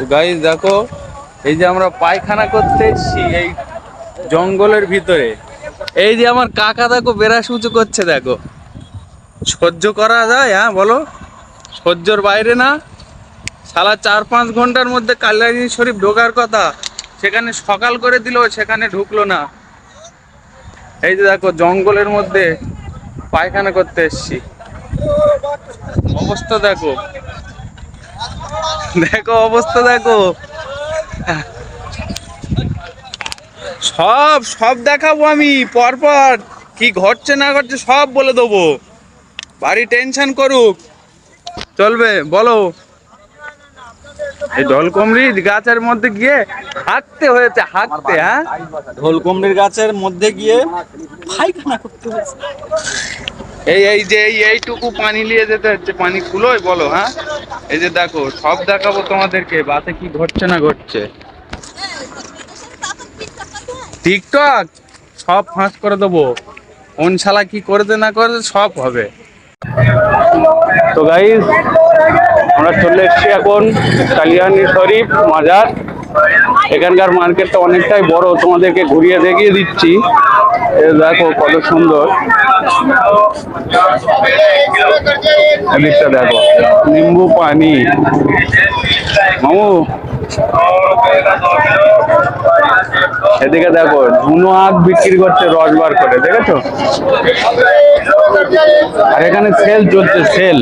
তো গাইজ দেখো, এই যে আমরা পায়খানা করতে এসছি, এই জঙ্গলের ভিতরে। এই যে আমার কাকা দেখো বেড়াস উঁচু করছে, দেখো। সহ্য করা যায় হ্যাঁ বলো? সহ্যর বাইরে না। সালা চার পাঁচ ঘণ্টার মধ্যে কাল্যাণী শরীফ ঢোকার কথা। সেখানে সকাল করে দিল সেখানে ঢুকলো না। এই যে দেখো, জঙ্গলের মধ্যে পায়খানা করতে এসছি। অবস্থা দেখো। দেখো অবস্থা, দেখো। সব সব দেখাবো আমি, পরপর। কি ঘটছে না ঘটছে সব বলে দেবো। বাড়ি টেনশন করুক। চলবে, বলো। এই জলকুমড়ি গাছের মধ্যে গিয়ে হাঁটতে হয়েছে, হাঁটতে হ্যাঁ? ঢোল কুমড়ির গাছের মধ্যে গিয়ে পায়খানা করতে হয়েছে। এই এই যে, এই এইটুকু পানি নিয়ে যেতে হচ্ছে, পানি কুলোয় বলো হ্যাঁ? এই যে দেখো, সব দেখাবো তোমাদেরকে, বাসে কি ঘটছে না ঘটছে। টিকটক? সব ফাঁস করে দেবো। কোন শালা কি করেছে না করেছে, সব হবে। তো গাইস আমরা চলে এসেছি এখন কালিয়ানি শরীফ মাজার। এখানকার মার্কেটটা অনেকটাই বড়, তোমাদেরকে ঘুরিয়ে দেখিয়ে দিচ্ছি। দেখো কত সুন্দর। এদিকটা দেখো। নিম্বু পানি। মামু। এদিকে দেখো, ধুনো আখ বিক্রি করছে রস বার করে, দেখেছ? আর এখানে সেল চলছে, সেল।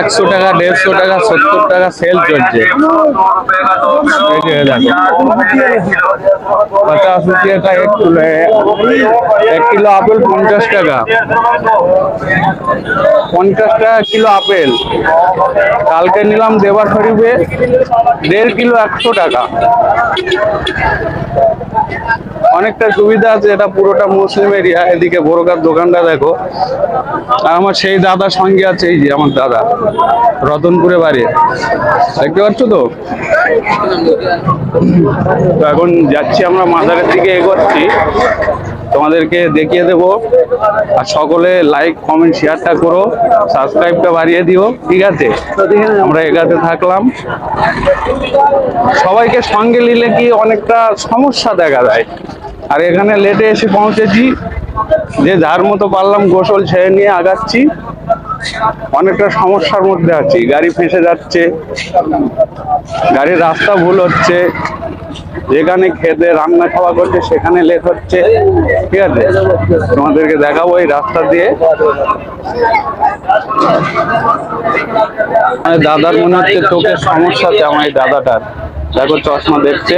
একশো টাকা, দেড়শো টাকা, সত্তর টাকা সেল চলছে। পচাশ রুপিয়া কা এক কিলো এক কিলো আপেল পঞ্চাশ টাকা। পঞ্চাশ টাকা কিলো আপেল। কালকে নিলাম দেবার শরীফে দেড় কিলো একশো টাকা। অনেকটা সুবিধা আছে, এটা পুরোটা মুসলিম এরিয়া, এদিকে বড়কার দোকানটা দেখো। আর আমার সেই দাদা সঙ্গে আছে, এই যে আমার দাদা। রতনপুরে বাড়ি। দেখতে পাচ্ছ তো? তো এখন যাচ্ছি আমরা মাজারের দিকে এগোচ্ছি। তোমাদেরকে দেখিয়ে দেব। আর সকলে লাইক কমেন্ট শেয়ারটা করো। সাবস্ক্রাইবটা বাড়িয়ে দিও। ঠিক আছে? আমরা এগাতে থাকলাম। সবাইকে সঙ্গে নিলে কি অনেকটা সমস্যা দেখা যায়। আর এখানে লেটে এসে পৌঁছেছি। যে যার মতো পারলাম গোসল ছেড়ে নিয়ে আগাচ্ছি। অনেকটা সমস্যার মধ্যে আছি। গাড়ি ফেসে যাচ্ছে, গাড়ির রাস্তা ভুল হচ্ছে, যেখানে খেতে রান্না খাওয়া করছে সেখানে লেট হচ্ছে। ঠিক আছে? তোমাদেরকে দেখাবো এই রাস্তা দিয়ে। আমার দাদার মনে হচ্ছে চোখের সমস্যা আছে আমার এই দাদাটার। দেখো, চশমা দেখছে।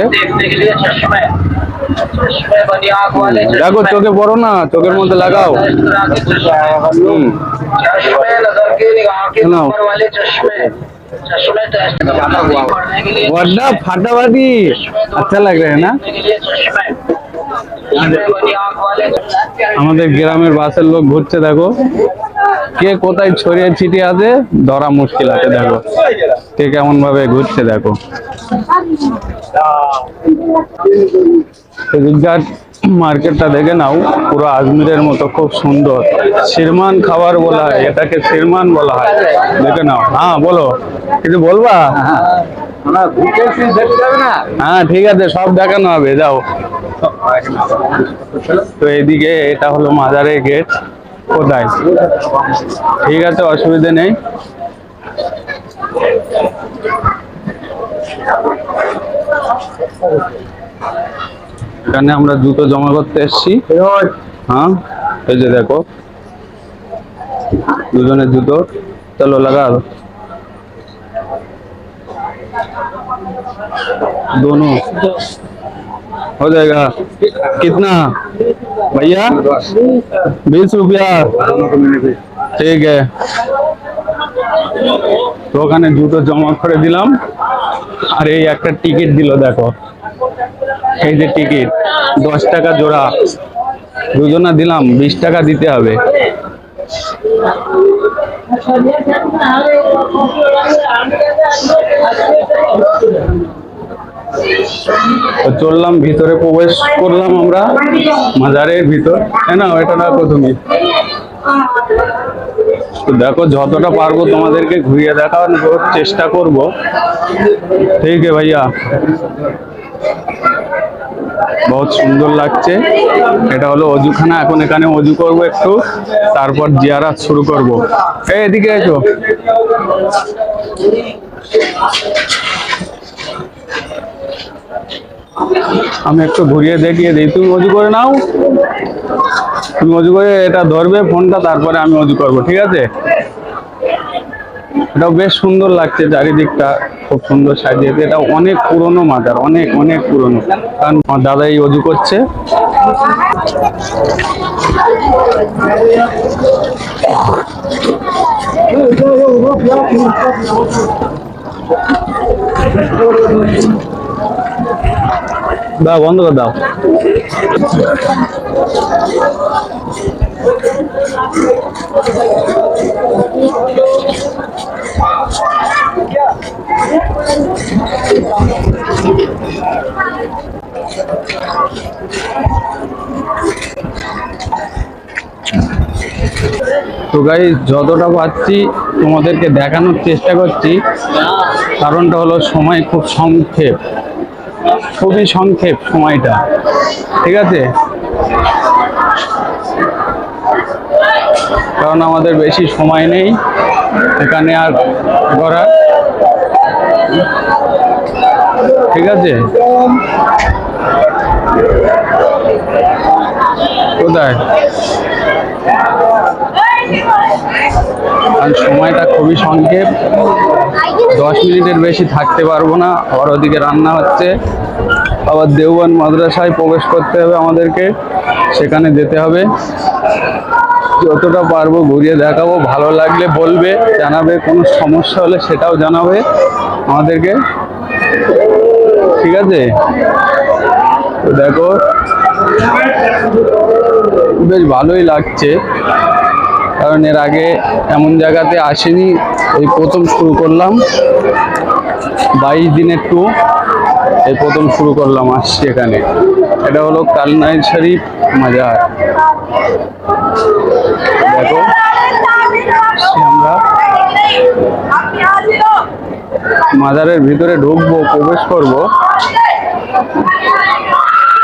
দেখো চোখে পড়ো না চোখের মধ্যে লাগাও হুম শোনাও वरना फटाफटी अच्छा लग रहा है ना আমাদের গ্রামের বাসের লোক ঘুরছে দেখো কে কোথায় ছড়িয়ে ছিটিয়ে আছে ধরা মুশকিল আছে দেখো কে কেমন ভাবে ঘুরছে দেখো এদিককার মার্কেটটা দেখে নাও, পুরো আজমিরের মতো খুব সুন্দর। শিরমান খাবার বলা হয়, এটাকে শিরমান বলা হয়। দেখে নাও। হ্যাঁ বলো। কিছু বলবা? হ্যাঁ ঠিক আছে, সব দেখানো হবে, যাও। তো এদিকে এটা হলো মাজারের গেট। কোথায়? ঠিক আছে, অসুবিধা নেই। এখানে আমরা জুতো জমা করতে এসেছি হ্যাঁ এই যে দেখো দুজনের জুতো চলো লাগা दो। दोनों हो जाएगा कितना भैया बीस रुपया ঠিক है তো ওখানে জুতো জমা করে দিলাম আর এই একটা টিকিট দিল দেখো এই যে টিকিট দশ টাকা জোড়া। দুজনা দিলাম, বিশ টাকা দিতে হবে। চললাম, ভিতরে প্রবেশ করলাম আমরা, মাজারের ভিতর। হ্যাঁ না, এটা না তুমি দেখো, যতটা পারব তোমাদেরকে ঘুরিয়ে দেখানোর চেষ্টা করব। ঠিক আছে ভাইয়া। বহুত সুন্দর লাগছে। এটা হলো অজুখানা, এখন এখানে অজু করব একটু, তারপর জিয়ারাত শুরু করব। এই এদিকে এসো। আমি একটু ঘুরিয়ে দেখিয়ে দিই। তুমি অজু করে নাও। তুমি অজু করে এটা ধরবে ফোনটা, তারপরে আমি অজু করব, ঠিক আছে? এটাও বেশ সুন্দর লাগছে চারিদিকটা, খুব সুন্দর সাজিয়েছে। এটা অনেক পুরনো মাজার অনেক অনেক পুরনো। কারণ আমার দাদাই অজু করছে। দাও, বন্ধ করে দাও। তো গাই যতটা পাচ্ছি তোমাদেরকে দেখানোর চেষ্টা করছি। কারণটা হলো সময় খুব সংক্ষেপ। খুবই সংক্ষেপ সময়টা। ঠিক আছে? কারণ আমাদের বেশি সময় নেই এখানে আর করার। ঠিক আছে? কোথায়? কারণ সময়টা খুবই সংক্ষেপ। দশ মিনিটের বেশি থাকতে পারব না। আবার ওদিকে রান্না হচ্ছে। আবার দেওবান মাদ্রাসায় প্রবেশ করতে হবে আমাদেরকে। সেখানে যেতে হবে। যতটা পারব ঘুরিয়ে দেখাবো। ভালো লাগলে বলবে, জানাবে। কোনো সমস্যা হলে সেটাও জানাবে আমাদেরকে। ঠিক আছে? দেখো, বেশ ভালোই লাগছে। কারণ এর আগে এমন জায়গাতে আসেনি। এই প্রথম শুরু করলাম। বাইশ দিনের টু এই প্রথম শুরু করলাম, আসছি এখানে। এটা হলো কালনাই শরীফ মাজার। দেখো আমরা। মাজারের ভিতরে ঢুকবো, প্রবেশ করব।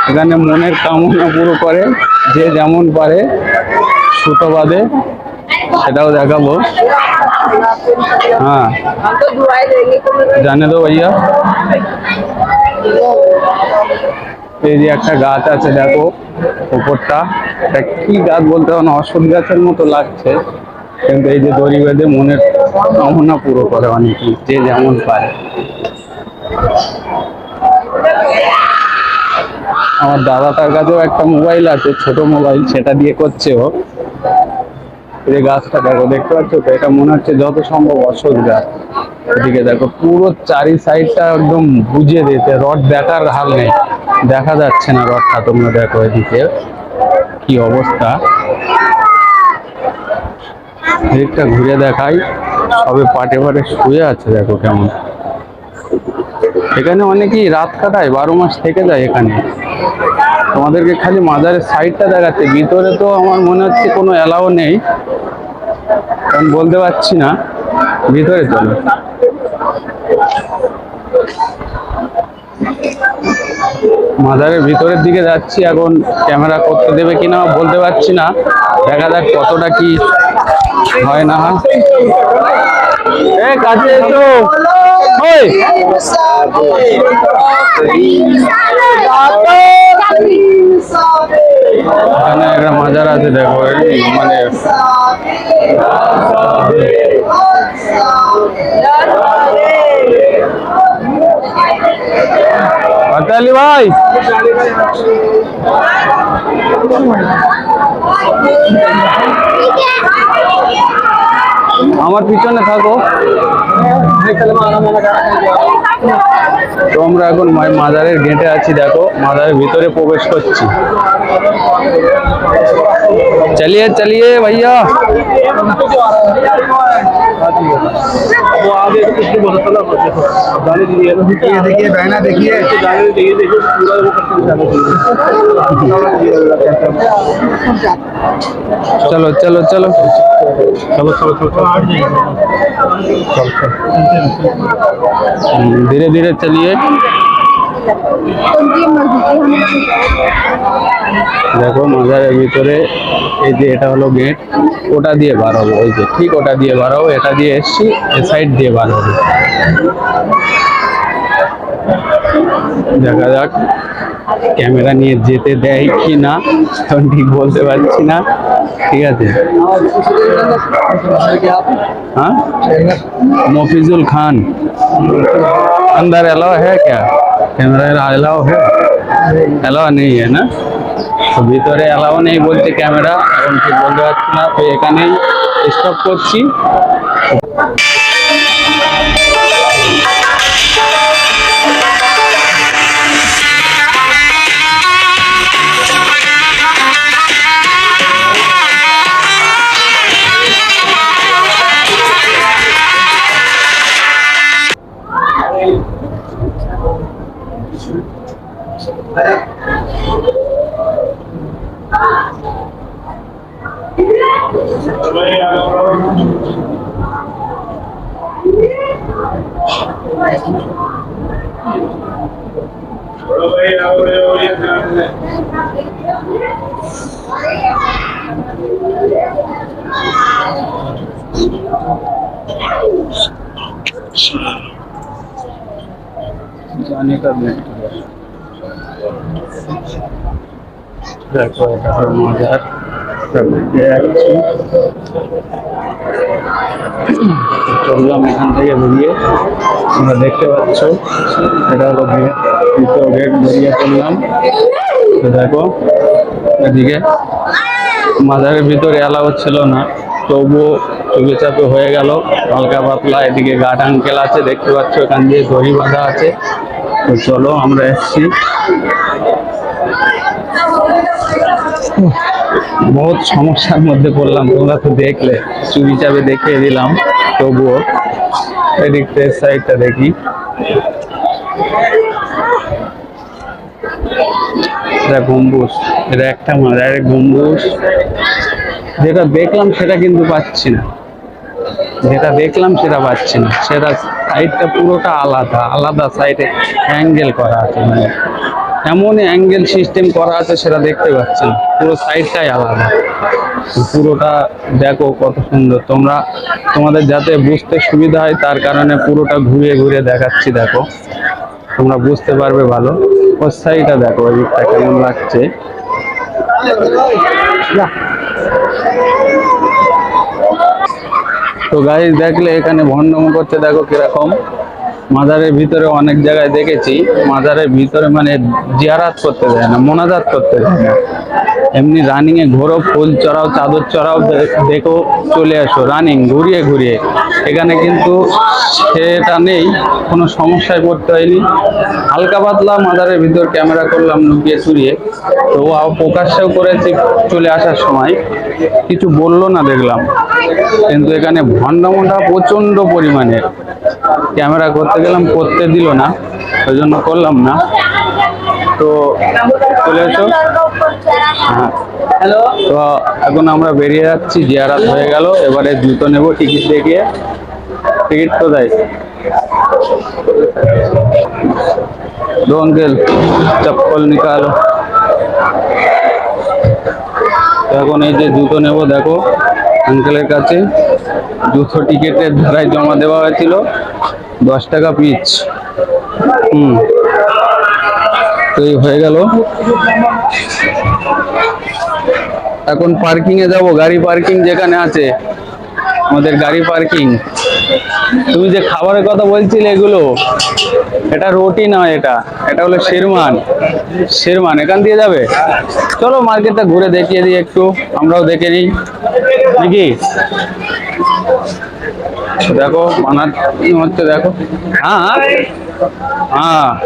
এখানে মনের কামনা পুরো করে, যে যেমন পারে, সুতো সেটাও দেখাবো। হ্যাঁ। জানে তো ভাইয়া। এই যে একটা গাছ আছে, দেখো উপরটা এটা কি গাছ বলতে না অশ্বত গাছের মতো লাগছে। কিন্তু এই যে দড়ি বেঁধে মনের কামনা পুরো করে অনেকেই, যে যেমন পারে। আমার দাদা তার কাছেও একটা মোবাইল আছে, ছোট মোবাইল, সেটা দিয়ে করছে ও। এই যে গাছটা দেখো, দেখতে পাচ্ছ তো? এটা মনে হচ্ছে যত সম্ভব অশোক গাছ এদিকে দেখো, পুরো চারি সাইডটা একদম বুঝিয়ে দিয়েছে, রড দেখার হাল নেই। দেখা যাচ্ছে না রডটা তোমরা দেখো এদিকে, কি অবস্থা। এদিকটা ঘুরে দেখাই, সবে পাটে পাটে শুয়ে আছে, দেখো কেমন। এখানে অনেকেই রাত কাটায়, বারো মাস থেকে যায় এখানে। তোমাদেরকে খালি মাজারের সাইডটা দেখাচ্ছে। ভিতরে তো আমার মনে হচ্ছে কোনো অ্যালাও নেই। কারণ বলতে পারছি না। ভিতরে চলো মাজারের ভিতরের দিকে যাচ্ছি। এখন ক্যামেরা করতে দেবে কিনা বলতে পারছি না। দেখা যাক কতটা কি হয় না হয়। এ কাছে এসো। ওই। এখানে একটা মাজার আছে দেখো এই মানে আতালি ভাই আমার পিছনে থাকো। তো আমরা এখন মাজারের গেটে আছি, দেখো। মাজারের ভিতরে প্রবেশ করছি। চালিয়ে চালিয়ে ভাইয়া। वो आगे बहुत होते हैं। ये देखिए बहना देखिए। पूरा वो करते चलो चलो चलो। चलो चलो चलो। धीरे धीरे चलिए। দেখো মাজারের ভিতরে এই যে এটা হলো গেট ওটা দিয়ে বার হবো ওই যে ঠিক ওটা দিয়ে বার হবো এটা দিয়ে এসছি এ সাইড দিয়ে বার হবো দেখা যাক ক্যামেরা নিয়ে যেতে দেয় কি না এখন ঠিক বলতে পারছি না ঠিক আছে हाँ मोफिजुल खान अंदर अलाव है क्या कैमरा अलाव है अलाव नहीं है ना তো ভিতরে অ্যালাউ নেই বলতে ক্যামেরা এখন ঠিক বলতে পারছি না তো এখানেই স্টপ করছি जाने का वेट দেখো এটা হলো মজার চললাম এখান থেকে বেরিয়ে। তোমরা দেখতে পাচ্ছ, এটা হলো দ্বিতীয় গেট বেরিয়ে তো দেখো, এদিকে মাজারের ভিতরে অ্যালাউ ছিল না, তবুও চুপে চাপে হয়ে গেল। হালকা পাতলা এদিকে গার্ড আঙ্কেল আছে, দেখতে পাচ্ছ এখান দিয়ে দড়ি বাঁধা আছে। তো চলো আমরা এসছি। বহুত সমস্যার মধ্যে পড়লাম। তোমরা তো দেখলে, চুরি চাপে দেখিয়ে দিলাম, তবুও। এদিক সাইডটা দেখি। এটা গম্বুজ। এটা একটা মাজারের গম্বুজ। যেটা দেখলাম সেটা কিন্তু পাচ্ছি না। যেটা দেখলাম সেটা পাচ্ছি না। সেটা সাইডটা পুরোটা আলাদা আলাদা সাইডে অ্যাঙ্গেল করা আছে। মানে এমন অ্যাঙ্গেল সিস্টেম করা আছে সেটা দেখতে পাচ্ছি না পুরো সাইডটাই আলাদা। পুরোটা দেখো কত সুন্দর। তোমরা, তোমাদের যাতে বুঝতে সুবিধা হয়, তার কারণে পুরোটা ঘুরে ঘুরে দেখাচ্ছি, দেখো। তোমরা বুঝতে পারবে ভালো। ওর সাইডটা দেখো, ওই দিকটা কেমন লাগছে। তো গাড়ি দেখলে এখানে ভণ্ডম করতে দেখো কীরকম। মাজারের ভিতরে অনেক জায়গায় দেখেছি, মাজারের ভিতরে মানে জিয়ারাত করতে দেয় না, মোনাজাত করতে দেয় না। এমনি রানিং এ ঘোরো, ফুল চড়াও, চাদর চড়াও দেখো, চলে আসো রানিং ঘুরিয়ে ঘুরিয়ে। এখানে কিন্তু সেটা নেই, কোনো সমস্যায় পড়তে হয়নি। হালকা পাতলা মাজারের ভিতর ক্যামেরা করলাম লুকিয়ে চুরিয়ে। তো ও প্রকাশ্যেও করেছে চলে আসার সময়। কিছু বলল না দেখলাম। কিন্তু এখানে ভণ্ডামন্ডা প্রচণ্ড পরিমাণের। ক্যামেরা করতে গেলাম করতে দিল না ওই জন্য করলাম না তো চলে এসো হ্যাঁ তো এখন আমরা বেরিয়ে যাচ্ছি জিয়ারাত হয়ে গেল এবারে জুতো নেব টিকিট দেখিয়ে টিকিট তো দেয় दो अंकल चप्पल निकालो তো এখন এই যে জুতো নেব দেখো আঙ্কেলের কাছে জুতো টিকিটের ধারায় জমা দেওয়া হয়েছিল দশ টাকা পিচ। হুম। তো এই হয়ে গেল। এখন পার্কিং এ যাব, গাড়ি পার্কিং যেখানে আছে, আমাদের গাড়ি পার্কিং। তুমি যে খাবারের কথা বলছিলে এগুলো, এটা রুটি নয় এটা? এটা হলো শেরমান শেরমান এখান দিয়ে যাবে? চলো মার্কেটটা ঘুরে দেখিয়ে দিই একটু, আমরাও দেখে নিই। নাকি? देखो बनाती हूँ तो देखो। हाँ, हाँ। हाँ।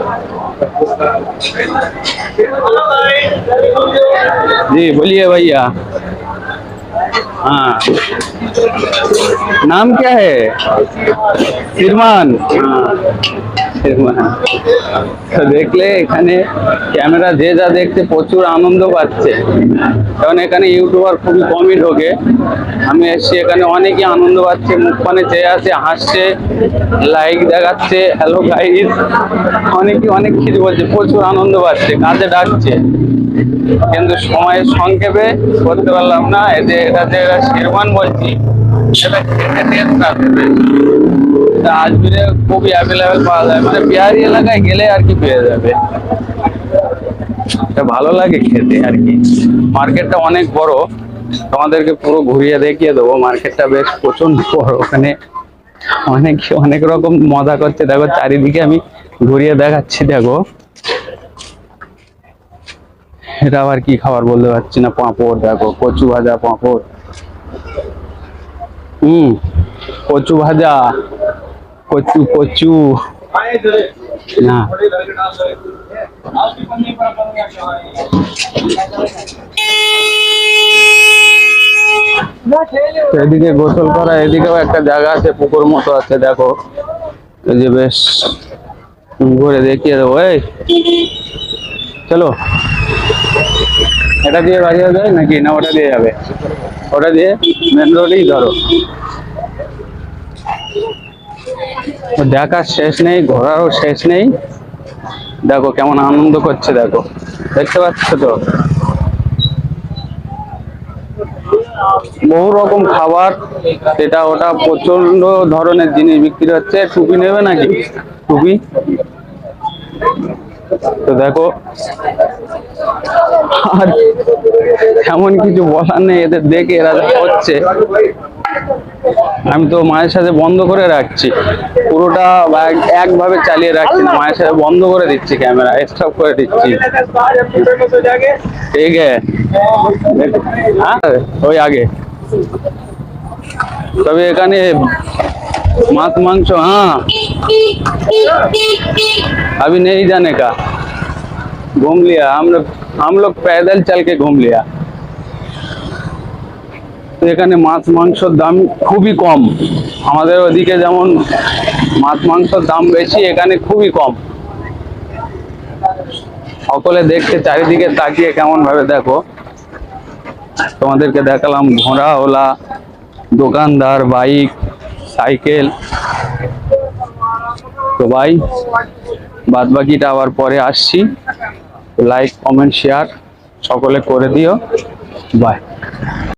जी, बोलिए भैया। हाँ। नाम क्या है? श्रीमान। हाँ। দেখলে এখানে ক্যামেরা যে যা দেখতে প্রচুর আনন্দ পাচ্ছে। কারণ এখানে ইউটিউবার খুবই কমই ঢোকে। আমি এসছি এখানে অনেকই আনন্দ পাচ্ছে, মুখ পানে চেয়ে আছে, হাসছে লাইক দেখাচ্ছে হ্যালো গাইস অনেকে অনেক কিছু বলছে প্রচুর আনন্দ পাচ্ছে, কাজে ডাকছে। কিন্তু সময়ের সংক্ষেপে করতে পারলাম না এতে এটা যে শেরওয়ান বলছি, সেটা খেতে আজমিরে খুবই অ্যাভেলেবেল পাওয়া যায়। মানে বিহারি এলাকায় গেলে আর কি পেয়ে যাবে। এটা ভালো লাগে খেতে আর কি। মার্কেটটা অনেক বড়। তোমাদেরকে পুরো ঘুরিয়ে দেখিয়ে দেবো। মার্কেটটা বেশ প্রচণ্ড বড়। ওখানে অনেক অনেক রকম মজা করছে। দেখো, চারিদিকে আমি ঘুরিয়ে দেখাচ্ছি, দেখো। এটা আবার কি খাবার বলতে পারছি না? পাঁপড়, দেখো। কচু ভাজা পাঁপড়। হুম, কচু ভাজা। কচু কচু। এদিকে গোসল করা, এদিকেও একটা জায়গা আছে, পুকুর মতো আছে, দেখো। এই যে বেশ ঘুরে দেখিয়ে দেবো, এই। চলো। এটা দিয়ে বাড়ি যাবে নাকি? না, ওটা দিয়ে যাবে। ওটা দিয়ে মেন রোডেই ধরো। দেখার শেষ নেই, ঘোরারও শেষ নেই। দেখো কেমন আনন্দ করছে, দেখো। দেখতে পাচ্ছ তো? বহু রকম খাবার এটা ওটা প্রচণ্ড ধরনের জিনিস বিক্রি হচ্ছে। টুপি নেবে নাকি? টুপি? তো দেখো, আর এমন কিছু বলার নেই, এদের দেখে এরা করছে। আমি তো মায়ের সাথে বন্ধ করে রাখছি পুরোটা এক- একভাবে চালিয়ে রাখছি না মায়ের সাথে বন্ধ করে দিচ্ছি ক্যামেরা স্টপ করে দিচ্ছি ঠিক আছে हाँ ওই আগে তবে এখানে মাছ মাংস হ্যাঁ अभी नहीं जाने का घूम लिया हम लोग हम लोग पैदल चल के घूम लिया তো এখানে মাছ মাংসর দাম খুবই কম। আমাদের ওদিকে যেমন মাছ মাংসর দাম বেশি, এখানে খুবই কম। সকলে দেখতে চারিদিকে তাকিয়ে কেমন ভাবে দেখো। তোমাদেরকে দেখালাম ঘোড়া ওলা দোকানদার, বাইক, সাইকেল। তো ভাই বাদ বাকিটা আবার পরে আসছি। লাইক, কমেন্ট, শেয়ার সকলে করে দিও। বাই।